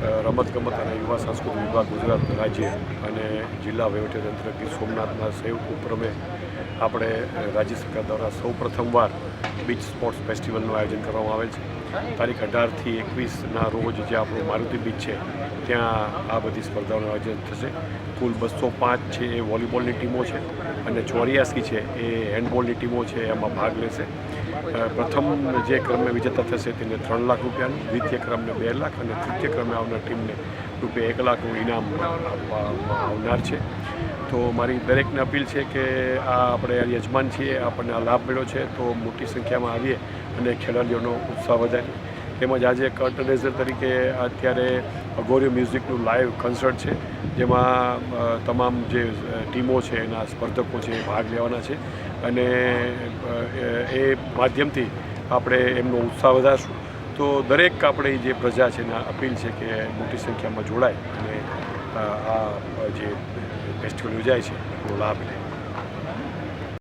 રમતગમત અને યુવા સાંસ્કૃતિક વિભાગ ગુજરાત રાજ્ય અને જિલ્લા વહીવટીતંત્ર ગીર સોમનાથના સંયુક્ત ઉપક્રમે આપણે રાજ્ય સરકાર દ્વારા સૌ પ્રથમવાર બીચ સ્પોર્ટ્સ ફેસ્ટિવલનું આયોજન કરવામાં આવે છે. તારીખ અઢારથી એકવીસના રોજ જે આપણું મારુતિ બીચ છે, ત્યાં આ બધી સ્પર્ધાઓનું આયોજન થશે. કુલ બસો પાંચ છે એ વોલીબોલની ટીમો છે અને ચોર્યાસી છે એ હેન્ડબોલની ટીમો છે એમાં ભાગ લેશે. પ્રથમ જે ક્રમે વિજેતા થશે તેને ત્રણ લાખ રૂપિયાનું, દ્વિતીય ક્રમને બે લાખ અને તૃતીય ક્રમે આવનાર ટીમને રૂપિયા એક લાખનું ઇનામ આવનાર છે. તો મારી દરેકને અપીલ છે કે આ આપણે યજમાન છીએ, આપણને આ લાભ મળ્યો છે, તો મોટી સંખ્યામાં આવીએ અને ખેલાડીઓનો ઉત્સાહ વધારે તેમજ આજે કર્ટનેઝર તરીકે અત્યારે અઘોરી મ્યુઝિકનું લાઈવ કન્સર્ટ છે, જેમાં તમામ જે ટીમો છે, એના સ્પર્ધકો છે ભાગ લેવાના છે. અને એ માધ્યમથી આપણે એમનો ઉત્સાહ વધારશું. તો દરેક આપણે જે પ્રજા છે, એના અપીલ છે કે મોટી સંખ્યામાં જોડાય અને આ જે ફેસ્ટિવલ યોજાય છે એનો લાભ લે.